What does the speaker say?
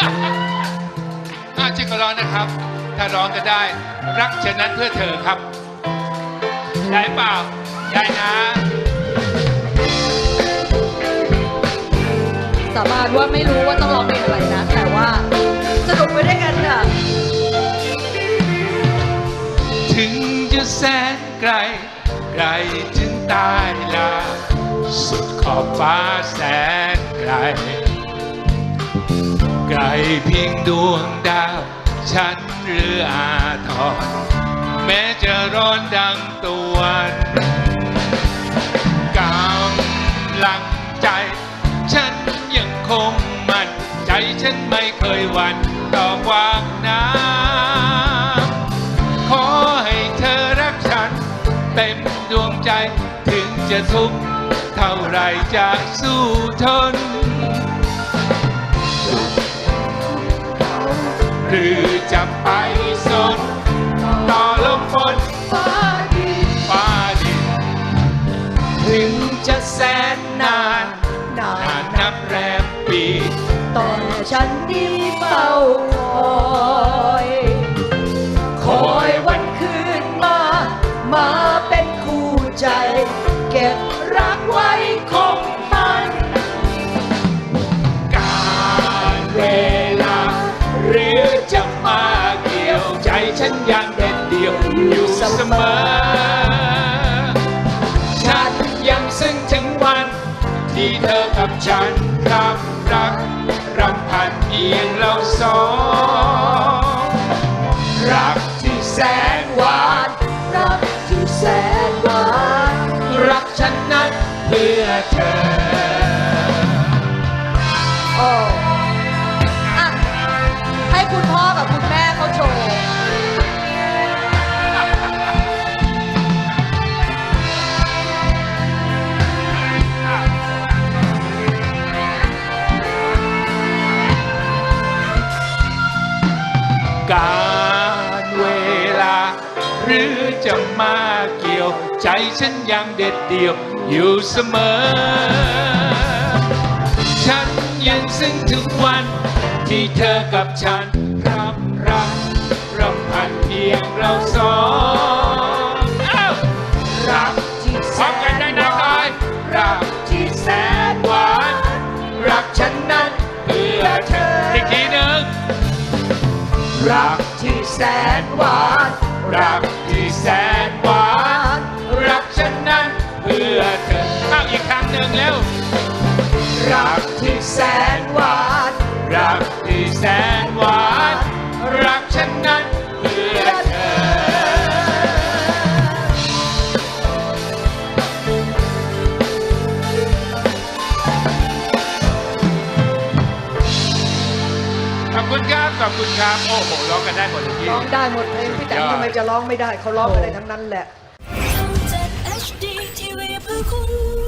อาชื่อก็ร้องนะครับ ถ้าร้องก็ได้ รักฉันนั้นเพื่อเธอครับ ได้เปล่า ได้นะสาบานว่าไม่รู้ว่าต้องร้องเพลงอะไรนะ แต่ว่าสนุกไปด้วยกันค่ะ ถึงจะแสนไกล ไกลถึงตายลา สุดขอบฟ้าแสนไกล ไกลเพียงดวงดาว ฉันหรืออาทรแม้จะร้อนดังตะวันกำลังใจ ฉันยังคงมั่นใจฉันไม่เคยหวั่นต่อความนาวขอให้เธอรักฉัน เต็มดวงใจถึงจะทุกข์เท่าไรจะสู้ทน หรือจะไปสนต่อลมฝนฟ้าดินฟ้าดินถึงจะแสนนานนานานนับแรมปีต่อฉันนี้เฝ้าคอยคอยวันคืนมา มาเป็นคู่ใจ เก็บรักไว้คง อยู่เสมอฉันยังซึ้งถึงวัน ที่เธอกับฉันรับรักรำพันเพียงเราสอง รักที่แสนหวานรักที่แสนหวานรักฉันนั้นเพื่อเธอ หรือจะมาเกี่ยว ใจฉันยังเด็ดเดี่ยวอยู่เสมอ ฉันยังซึ้งถึงวันที่เธอกับฉันรับรักรำพันเพียงเราสองรักที่แสนหวาน้อยนรักที่แสนหวานรักฉันนั้นเพื่อเธออีกทีหนึ่งรักที่แสนหวานรัก ที่แสนหวานรักฉันนั้นเพื่อเธอเอาอีกครั้งหนึ่งเร็วรัก คุณครับขอบคุณครับโอ้โหร้องกันได้หมดเลยพี่ ร้องได้หมดเพลงพี่แต่ทำไมจะร้องไม่ได้ เขาร้องอะไรทั้งนั้นแหละทำจาก HD TV เพื่อคุณ